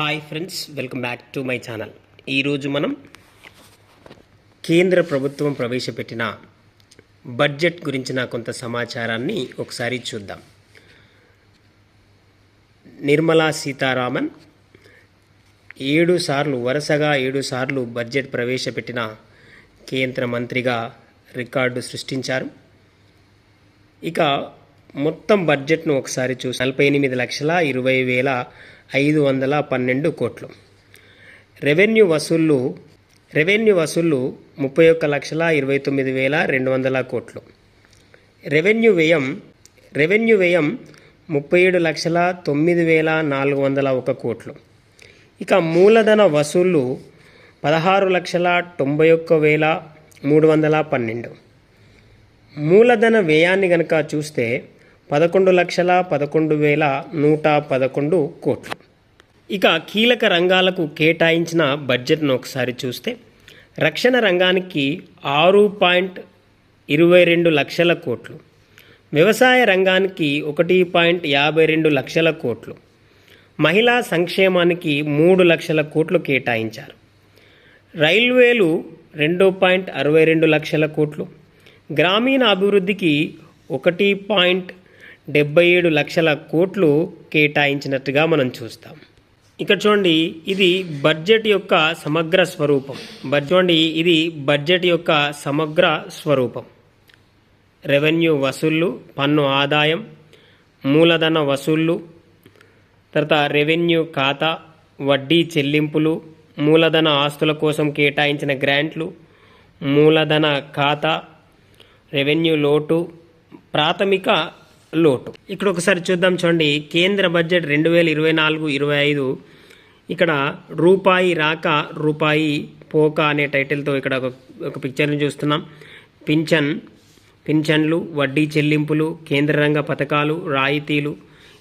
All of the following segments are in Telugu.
Hi friends welcome back to my channel ఈరోజు మనం కేంద్ర ప్రభుత్వం ప్రవేశపెట్టిన బడ్జెట్ గురించిన కొంత సమాచారాన్ని ఒకసారి చూద్దాం. నిర్మలా సీతారామన్ ఏడు సార్లు వరుసగా ఏడు సార్లు బడ్జెట్ ప్రవేశపెట్టిన కేంద్ర మంత్రిగా రికార్డు సృష్టించారు. ఇక మొత్తం బడ్జెట్ను ఒకసారి చూసి నలభై ఎనిమిది లక్షల ఇరవై వేల ఐదు వందల పన్నెండు కోట్లు. రెవెన్యూ వసూళ్ళు రెవెన్యూ వసూళ్ళు ముప్పై ఒక్క లక్షల ఇరవై తొమ్మిది వేల రెండు వందల కోట్లు. రెవెన్యూ వ్యయం రెవెన్యూ వ్యయం ముప్పై ఏడు లక్షల తొమ్మిది వేల నాలుగు వందల ఒక కోట్లు. ఇక మూలధన వసూళ్ళు పదహారు లక్షల తొంభై ఒక్క వేల మూడు వందల పన్నెండు. మూలధన వ్యయాన్ని కనుక చూస్తే పదకొండు లక్షల పదకొండు వేల నూట పదకొండు కోట్లు. ఇక కీలక రంగాలకు కేటాయించిన బడ్జెట్ను ఒకసారి చూస్తే రక్షణ రంగానికి ఆరు పాయింట్ ఇరవై రెండు లక్షల కోట్లు వ్యవసాయ రంగానికి ఒకటి పాయింట్ యాభై రెండు లక్షల కోట్లు మహిళా సంక్షేమానికి మూడు లక్షల కోట్లు కేటాయించారు. రైల్వేలు రెండు పాయింట్ అరవై రెండు లక్షల కోట్లు గ్రామీణ అభివృద్ధికి ఒకటి పాయింట్ డెబ్బై ఏడు లక్షల కోట్లు కేటాయించినట్టుగా మనం చూస్తాం. ఇక్కడ చూడండి ఇది బడ్జెట్ యొక్క సమగ్ర స్వరూపం. బడ్ చూడండి ఇది బడ్జెట్ యొక్క సమగ్ర స్వరూపం. రెవెన్యూ వసూళ్ళు పన్ను ఆదాయం మూలధన వసూళ్ళు తర్వాత రెవెన్యూ ఖాతా వడ్డీ చెల్లింపులు మూలధన ఆస్తుల కోసం కేటాయించిన గ్రాంట్లు మూలధన ఖాతా రెవెన్యూ లోటు ప్రాథమిక లోటు. ఇక్కడ ఒకసారి చూద్దాం చూడండి. కేంద్ర బడ్జెట్ రెండు వేల ఇరవై నాలుగు ఇరవై ఐదు. ఇక్కడ రూపాయి రాక రూపాయి పోక అనే టైటిల్తో ఇక్కడ ఒక ఒక పిక్చర్ని చూస్తున్నాం. పింఛన్ పింఛన్లు వడ్డీ చెల్లింపులు కేంద్ర రంగ పథకాలు రాయితీలు.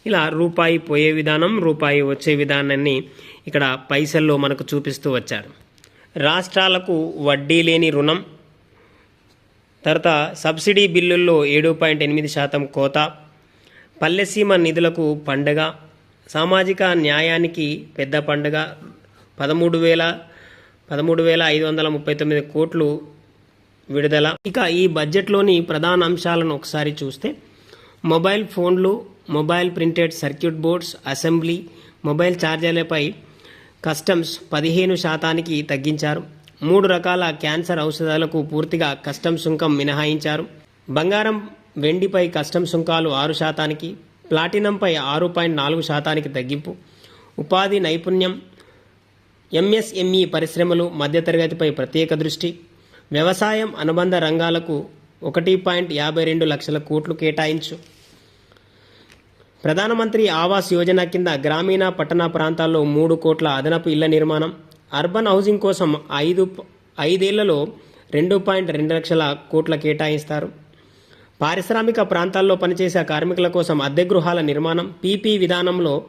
ఇలా రూపాయి పోయే విధానం రూపాయి వచ్చే విధానాన్ని ఇక్కడ పైసల్లో మనకు చూపిస్తూ వచ్చారు. రాష్ట్రాలకు వడ్డీ లేని రుణం తర్వాత సబ్సిడీ బిల్లుల్లో ఏడు పాయింట్ ఎనిమిది శాతం కోత పల్లెసీమ నిధులకు పండగ సామాజిక న్యాయానికి పెద్ద పండగ పదమూడు వేల పదమూడు వేల ఐదు వందల ముప్పై తొమ్మిది కోట్లు విడుదల. ఇక ఈ బడ్జెట్లోని ప్రధాన అంశాలను ఒకసారి చూస్తే మొబైల్ ఫోన్లు mobile printed circuit boards assembly mobile ఛార్జర్లపై customs పదిహేను శాతానికి తగ్గించారు. మూడు రకాల క్యాన్సర్ ఔషధాలకు పూర్తిగా కస్టమ్ సుంకం మినహాయించారు. బంగారం వెండిపై కస్టమ్ సుంకాలు ఆరు శాతానికి ప్లాటినంపై ఆరు పాయింట్ నాలుగు శాతానికి తగ్గింపు. ఉపాధి నైపుణ్యం ఎంఎస్ఎంఈ పరిశ్రమలు మధ్యతరగతిపై ప్రత్యేక దృష్టి. వ్యవసాయం అనుబంధ రంగాలకు ఒకటి పాయింట్ యాభై రెండు లక్షల కోట్లు కేటాయించు. ప్రధానమంత్రి ఆవాస్ యోజన కింద గ్రామీణ పట్టణ ప్రాంతాల్లో మూడు కోట్ల అదనపు ఇళ్ళ నిర్మాణం. అర్బన్ హౌసింగ్ కోసం ఐదు ఐదేళ్ళలో రెండు పాయింట్ రెండు లక్షల కోట్ల కేటాయిస్తారు. పారిశ్రామిక ప్రాంతాల్లో పనిచేసే కార్మికుల కోసం అద్దె గృహాల నిర్మాణం పీపీ విధానంలో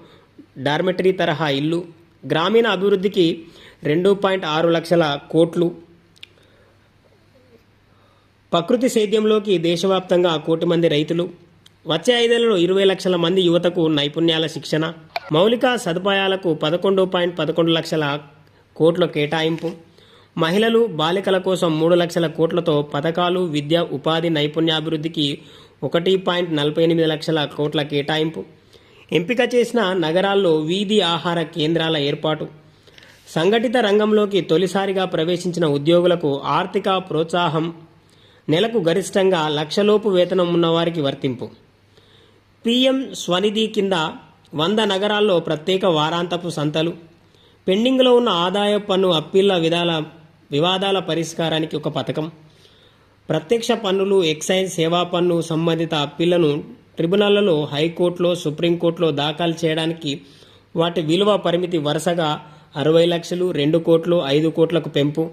డార్మెటరీ తరహా ఇల్లు గ్రామీణ అభివృద్ధికి రెండు పాయింట్ ఆరు లక్షల కోట్లు. ప్రకృతి సేద్యంలోకి దేశవ్యాప్తంగా కోటి మంది రైతులు. వచ్చే ఐదేళ్ళలో ఇరవై లక్షల మంది యువతకు నైపుణ్యాల శిక్షణ. మౌలిక సదుపాయాలకు పదకొండు పాయింట్ పదకొండు లక్షల కోట్ల కేటాయింపు. మహిళలు బాలికల కోసం మూడు లక్షల కోట్లతో పథకాలు విద్య ఉపాధి నైపుణ్యాభివృద్ధికి ఒకటి పాయింట్ నలభై ఎనిమిది లక్షల కోట్ల కేటాయింపు. ఎంపిక చేసిన నగరాల్లో వీధి ఆహార కేంద్రాల ఏర్పాటు. సంఘటిత రంగంలోకి తొలిసారిగా ప్రవేశించిన ఉద్యోగులకు ఆర్థిక ప్రోత్సాహం నెలకు గరిష్టంగా లక్షలోపు వేతనం ఉన్నవారికి వర్తింపు. పీఎం స్వనిధి కింద వంద నగరాల్లో ప్రత్యేక వారాంతపు సంతలు. పెండింగ్లో ఉన్న ఆదాయ పన్ను అప్పీళ్ళ విధాల వివాదాల పరిష్కారానికి ఒక పథకం. ప్రత్యక్ష పన్నులు ఎక్సైజ్ సేవా పన్ను సంబంధిత అప్పీళ్ళను ట్రిబ్యునళ్ళలో హైకోర్టులో సుప్రీంకోర్టులో దాఖలు చేయడానికి వాటి విలువ పరిమితి వరుసగా అరవై లక్షలు రెండు కోట్లు ఐదు కోట్లకు పెంపు.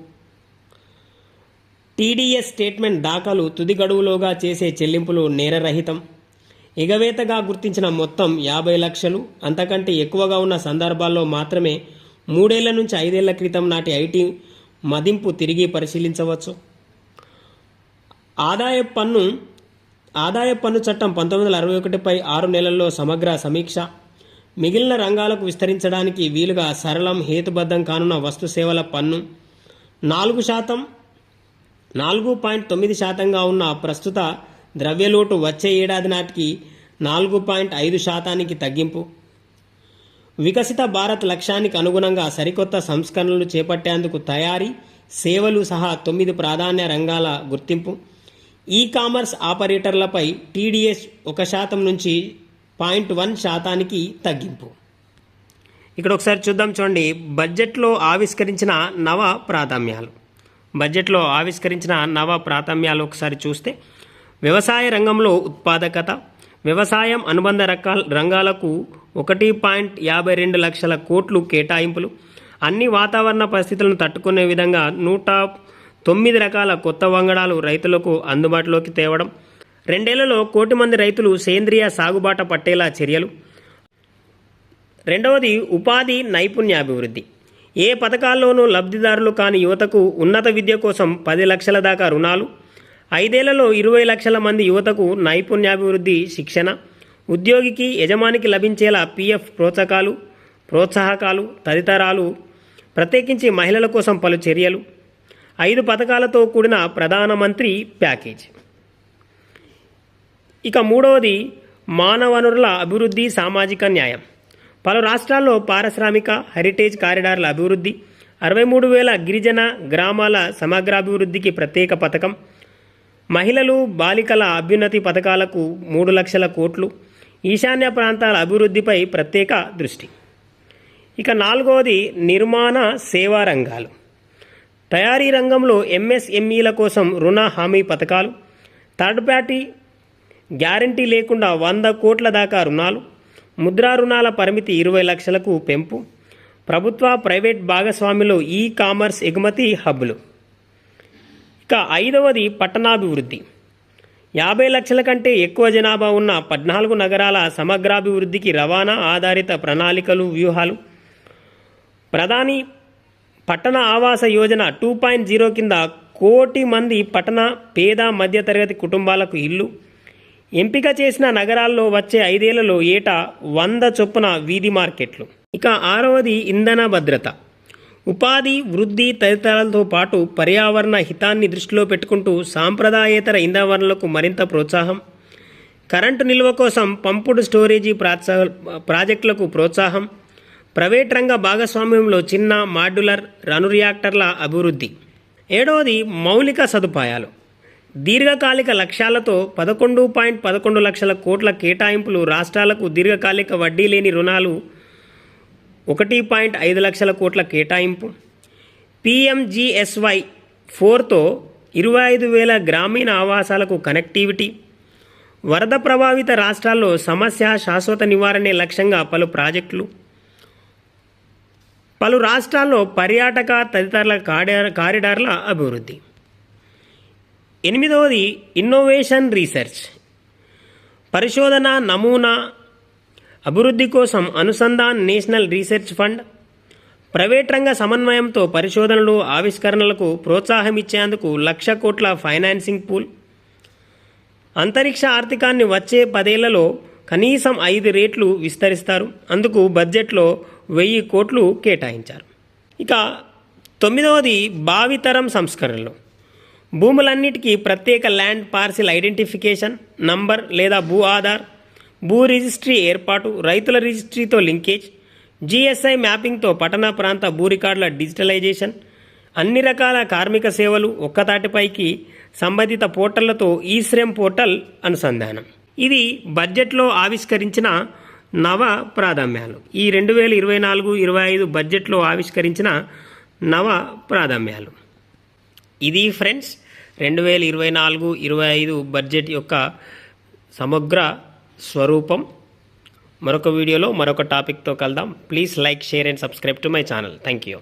టీడీఎస్ స్టేట్మెంట్ దాఖలు తుది గడువులోగా చేసే చెల్లింపులు నేరరహితం. ఎగవేతగా గుర్తించిన మొత్తం యాభై లక్షలు అంతకంటే ఎక్కువగా ఉన్న సందర్భాల్లో మాత్రమే మూడేళ్ళ నుంచి ఐదేళ్ళ క్రితం నాటి ఐటీ మదింపు తిరిగి పరిశీలించవచ్చు. ఆదాయ పన్ను ఆదాయ పన్ను చట్టం పంతొమ్మిది వందల అరవై ఒకటిపై ఆరు నెలల్లో సమగ్ర సమీక్ష మిగిలిన రంగాలకు విస్తరించడానికి వీలుగా సరళం హేతుబద్ధం కానున్న వస్తు సేవల పన్ను నాలుగు శాతం నాలుగు పాయింట్ తొమ్మిది శాతంగా ఉన్న ప్రస్తుత ద్రవ్యలోటు వచ్చే ఏడాది నాటికి నాలుగు పాయింట్ ఐదు శాతానికి తగ్గింపు. వికసిత భారత్ లక్ష్యానికి అనుగుణంగా సరికొత్త సంస్కరణలు చేపట్టేందుకు తయారీ సేవలు సహా తొమ్మిది ప్రాధాన్య రంగాల గుర్తింపు. ఈ కామర్స్ ఆపరేటర్లపై టీడీఎస్ ఒక శాతం నుంచి పాయింట్ వన్ శాతానికి తగ్గింపు. ఇక్కడ ఒకసారి చూద్దాం చూడండి. బడ్జెట్లో ఆవిష్కరించిన నవ ప్రాధాన్యాలు. బడ్జెట్లో ఆవిష్కరించిన నవ ప్రాధాన్యాలు ఒకసారి చూస్తే వ్యవసాయ రంగంలో ఉత్పాదకత వ్యవసాయం అనుబంధ రకాల రంగాలకు ఒకటి పాయింట్ యాభై రెండు లక్షల కోట్లు కేటాయింపులు. అన్ని వాతావరణ పరిస్థితులను తట్టుకునే విధంగా నూట తొమ్మిది రకాల కొత్త వంగడాలు రైతులకు అందుబాటులోకి తేవడం. రెండేళ్ళలో కోటి మంది రైతులు సేంద్రియ సాగుబాట పట్టేలా చర్యలు. రెండవది ఉపాధి నైపుణ్యాభివృద్ధి. ఏ పథకాల్లోనూ లబ్ధిదారులు కాని యువతకు ఉన్నత విద్య కోసం పది లక్షల దాకా రుణాలు. ఐదేళ్ళలో ఇరవై లక్షల మంది యువతకు నైపుణ్యాభివృద్ధి శిక్షణ. ఉద్యోగికి యజమానికి లభించేలా పీఎఫ్ ప్రోత్సాహకాలు ప్రోత్సాహకాలు తదితరాలు ప్రత్యేకించి మహిళల కోసం పలు చర్యలు. ఐదు పథకాలతో కూడిన ప్రధానమంత్రి ప్యాకేజ్. ఇక మూడవది మానవ వనరుల అభివృద్ధి సామాజిక న్యాయం. పలు రాష్ట్రాల్లో పారిశ్రామిక హెరిటేజ్ కారిడార్ల అభివృద్ధి అరవై మూడు వేల గిరిజన గ్రామాల సమగ్రాభివృద్ధికి ప్రత్యేక పథకం. మహిళలు బాలికల అభ్యున్నతి పథకాలకు మూడు లక్షల కోట్లు. ఈశాన్య ప్రాంతాల అభివృద్ధిపై ప్రత్యేక దృష్టి. ఇక నాలుగవది నిర్మాణ సేవా రంగాలు. తయారీ రంగంలో ఎంఎస్ఎంఈల కోసం రుణ హామీ పథకాలు థర్డ్ పార్టీ గ్యారంటీ లేకుండా వంద కోట్ల దాకా రుణాలు ముద్రా రుణాల పరిమితి ఇరవై లక్షలకు పెంపు ప్రభుత్వ ప్రైవేట్ భాగస్వామిలో ఈ కామర్స్ ఎగుమతి హబ్బులు. ఇక ఐదవది పట్టణాభివృద్ధి. యాభై లక్షల కంటే ఎక్కువ జనాభా ఉన్న పద్నాలుగు నగరాల సమగ్రాభివృద్ధికి రవాణా ఆధారిత ప్రణాళికలు వ్యూహాలు. ప్రధాని పట్టణ ఆవాస యోజన టూ పాయింట్ జీరో కింద కోటి మంది పట్టణ పేద మధ్యతరగతి కుటుంబాలకు ఇల్లు. ఎంపిక చేసిన నగరాల్లో వచ్చే ఐదేళ్ళలో ఏటా వంద చొప్పున వీధి మార్కెట్లు. ఇక ఆరవది ఇంధన భద్రత. ఉపాధి వృద్ధి తదితరాలతో పాటు పర్యావరణ హితాన్ని దృష్టిలో పెట్టుకుంటూ సాంప్రదాయేతర ఇంధన వనరులకు మరింత ప్రోత్సాహం. కరెంటు నిల్వ కోసం పంపుడు స్టోరేజీ ప్రోత్సాహ ప్రాజెక్టులకు ప్రోత్సాహం. ప్రైవేట్ రంగ భాగస్వామ్యంలో చిన్న మాడ్యులర్ రను రియాక్టర్ల అభివృద్ధి. ఏడవది మౌలిక సదుపాయాలు. దీర్ఘకాలిక లక్ష్యాలతో పదకొండు పాయింట్ పదకొండు లక్షల కోట్ల కేటాయింపులు రాష్ట్రాలకు దీర్ఘకాలిక వడ్డీ లేని రుణాలు ఒకటి పాయింట్ ఐదు లక్షల కోట్ల కేటాయింపు. పిఎంజిఎస్వై ఫోర్తో ఇరవై ఐదు వేల గ్రామీణ ఆవాసాలకు కనెక్టివిటీ. వరద ప్రభావిత రాష్ట్రాల్లో సమస్య శాశ్వత నివారణే లక్ష్యంగా పలు ప్రాజెక్టులు. పలు రాష్ట్రాల్లో పర్యాటక తదితరుల కారిడార్ల అభివృద్ధి. ఎనిమిదవది ఇన్నోవేషన్ రీసెర్చ్. పరిశోధన నమూనా అభివృద్ధి కోసం Anusandhan national research fund private రంగ సమన్వయంతో పరిశోధనలు ఆవిష్కరణలకు ప్రోత్సాహం ఇచ్చేందుకు లక్ష కోట్ల ఫైనాన్సింగ్ పూల్. అంతరిక్ష ఆర్థికాన్ని వచ్చే పదేళ్ళలో కనీసం ఐదు రేట్లు విస్తరిస్తారు. అందుకు బడ్జెట్లో వెయ్యి కోట్లు కేటాయించారు. ఇక తొమ్మిదవది భావితరం సంస్కరణలు. భూములన్నిటికీ ప్రత్యేక ల్యాండ్ పార్సిల్ ఐడెంటిఫికేషన్ నంబర్ లేదా భూ ఆధార్ భూ రిజిస్ట్రీ ఏర్పాటు రైతుల రిజిస్ట్రీతో లింకేజ్ జిఎస్ఐ మ్యాపింగ్తో పట్టణ ప్రాంత భూ రికార్డుల డిజిటలైజేషన్ అన్ని రకాల కార్మిక సేవలు ఒక్కతాటిపైకి సంబంధిత పోర్టళ్ళతో ఈ శ్రమ్ పోర్టల్ అనుసంధానం. ఇది బడ్జెట్లో ఆవిష్కరించిన నవ ప్రాధాన్యాలు. ఈ రెండు వేల ఇరవై నాలుగు ఇరవై ఐదు బడ్జెట్లో ఆవిష్కరించిన నవ ప్రాధాన్యాలు. ఇది ఫ్రెండ్స్ రెండు వేల ఇరవై నాలుగు ఇరవై ఐదు బడ్జెట్ యొక్క సమగ్ర స్వరూపం. మరొక వీడియోలో మరొక టాపిక్తో కలుద్దాం. Please like share and subscribe to my channel. Thank you